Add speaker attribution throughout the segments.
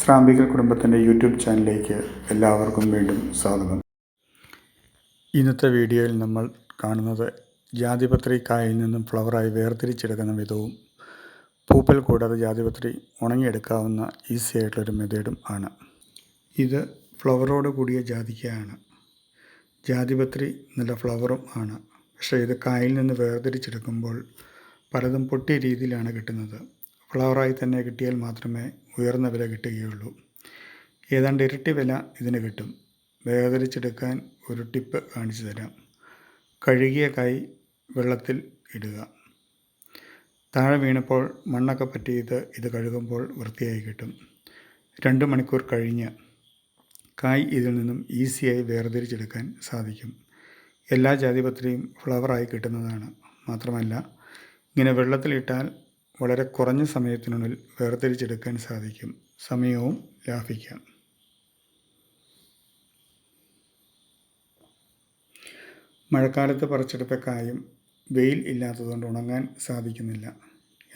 Speaker 1: ശ്രാമ്പികൽ കുടുംബത്തിന്റെ യൂട്യൂബ് ചാനലിലേക്ക് എല്ലാവർക്കും വീണ്ടും സ്വാഗതം. ഇന്നത്തെ വീഡിയോയിൽ നമ്മൾ കാണുന്നത് ജാതിപത്രി കായിൽ നിന്നും ഫ്ലവറായി വേർതിരിച്ചെടുക്കുന്ന വിധവും പൂപ്പൽ കൂടാതെ ജാതിപത്രി ഉണങ്ങിയെടുക്കാവുന്ന ഈസി ആയിട്ടുള്ളൊരു മെത്തേഡും ആണ്. ഇത് ഫ്ലവറോട് കൂടിയ ജാതിക്കയാണ് ജാതിപത്രി നല്ല ഫ്ലവറും ആണ്. പക്ഷേ ഇത് കായിൽ നിന്ന് വേർതിരിച്ചെടുക്കുമ്പോൾ പലതും പൊട്ടിയ രീതിയിലാണ് കിട്ടുന്നത്. ഫ്ലവറായി തന്നെ കിട്ടിയാൽ മാത്രമേ ഉയർന്ന വില കിട്ടുകയുള്ളൂ. ഏതാണ്ട് ഇരട്ടി വില ഇതിന് കിട്ടും. വേർതിരിച്ചെടുക്കാൻ ഒരു ടിപ്പ് കാണിച്ചു തരാം. കഴുകിയ കൈ വെള്ളത്തിൽ ഇടുക. താഴെ വീണപ്പോൾ മണ്ണൊക്കെ പറ്റിയത് ഇത് കഴുകുമ്പോൾ വൃത്തിയായി കിട്ടും. രണ്ട് മണിക്കൂർ കഴിഞ്ഞ് കായ് ഇതിൽ നിന്നും ഈസിയായി വേർതിരിച്ചെടുക്കാൻ സാധിക്കും. എല്ലാ ജാതിപത്രിയും ഫ്ലവറായി കിട്ടുന്നതാണ്. മാത്രമല്ല ഇങ്ങനെ വെള്ളത്തിലിട്ടാൽ വളരെ കുറഞ്ഞ സമയത്തിനുള്ളിൽ വേർതിരിച്ചെടുക്കാൻ സാധിക്കും. സമയവും ലാഭിക്കാം. മഴക്കാലത്ത് പറിച്ചെടുത്ത കായും വെയിൽ ഇല്ലാത്തതുകൊണ്ട് ഉണങ്ങാൻ സാധിക്കുന്നില്ല.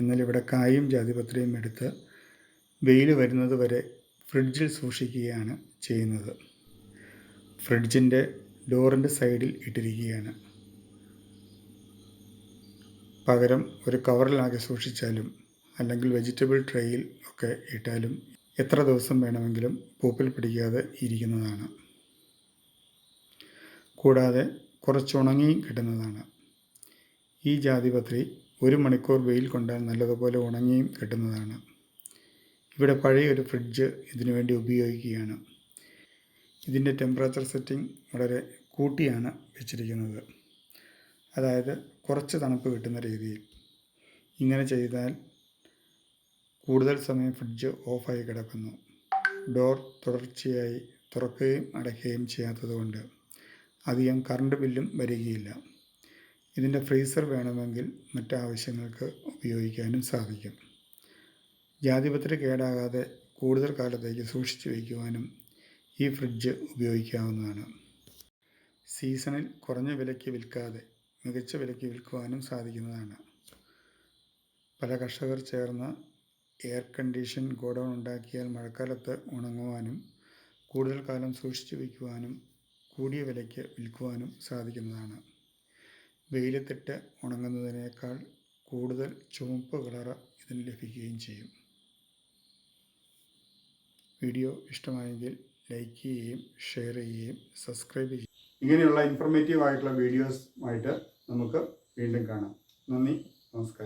Speaker 1: എന്നാൽ ഇവിടെ കായും ജാതിപത്രിയും എടുത്ത് വെയിൽ വരുന്നത് വരെ ഫ്രിഡ്ജിൽ സൂക്ഷിക്കുകയാണ് ചെയ്യുന്നത്. ഫ്രിഡ്ജിന്റെ ഡോറിന്റെ സൈഡിൽ ഇട്ടിരിക്കുകയാണ്. പകരം ഒരു കവറിലാകെ സൂക്ഷിച്ചാലും അല്ലെങ്കിൽ വെജിറ്റബിൾ ട്രേയിൽ ഒക്കെ ഇട്ടാലും എത്ര ദിവസം വേണമെങ്കിലും പൂപ്പിൽ പിടിക്കാതെ ഇരിക്കുന്നതാണ്. കൂടാതെ കുറച്ച് ഉണങ്ങിയും കിട്ടുന്നതാണ്. ഈ ജാതിപത്രി ഒരു മണിക്കൂർ വെയിൽ കൊണ്ടാൽ നല്ലതുപോലെ ഉണങ്ങിയും കിട്ടുന്നതാണ്. ഇവിടെ പഴയ ഒരു ഫ്രിഡ്ജ് ഇതിനു വേണ്ടി ഉപയോഗിക്കുകയാണ്. ഇതിന്റെ ടെമ്പറേച്ചർ സെറ്റിംഗ് വളരെ കൂട്ടിയാണ് വെച്ചിരിക്കുന്നത്. അതായത് കുറച്ച് തണുപ്പ് കിട്ടുന്ന രീതിയിൽ ഇങ്ങനെ ചെയ്താൽ കൂടുതൽ സമയം ഫ്രിഡ്ജ് ഓഫായി കിടക്കുന്നു. ഡോർ തുടർച്ചയായി തുറക്കുകയും അടയ്ക്കുകയും ചെയ്യാത്തതുകൊണ്ട് അധികം കറണ്ട് ബില്ലും വരികയില്ല. ഇതിന്റെ ഫ്രീസർ വേണമെങ്കിൽ മറ്റാവശ്യങ്ങൾക്ക് ഉപയോഗിക്കാനും സാധിക്കും. ജാതിപത്രി കേടാകാതെ കൂടുതൽ കാലത്തേക്ക് സൂക്ഷിച്ചു വയ്ക്കുവാനും ഈ ഫ്രിഡ്ജ് ഉപയോഗിക്കാവുന്നതാണ്. സീസണിൽ കുറഞ്ഞ വിലയ്ക്ക് വിൽക്കാതെ മികച്ച വിലയ്ക്ക് വിൽക്കുവാനും സാധിക്കുന്നതാണ്. പല കർഷകർ ചേർന്ന് എയർ കണ്ടീഷൻ ഗോഡൗൺ ഉണ്ടാക്കിയാൽ മഴക്കാലത്ത് ഉണങ്ങുവാനും കൂടുതൽ കാലം സൂക്ഷിച്ചു വയ്ക്കുവാനും കൂടിയ വിലയ്ക്ക് വിൽക്കുവാനും സാധിക്കുന്നതാണ്. വെയിലത്തിട്ട് ഉണങ്ങുന്നതിനേക്കാൾ കൂടുതൽ ചുവപ്പ് കളറ് ഇതിന് ലഭിക്കുകയും ചെയ്യും. വീഡിയോ ഇഷ്ടമായെങ്കിൽ ലൈക്ക് ചെയ്യുകയും ഷെയർ ചെയ്യുകയും സബ്സ്ക്രൈബ് ചെയ്യുകയും ഇങ്ങനെയുള്ള ഇൻഫർമേറ്റീവ് ആയിട്ടുള്ള വീഡിയോസുമായിട്ട് നമുക്ക് വീണ്ടും കാണാം. നന്ദി നമസ്കാരം.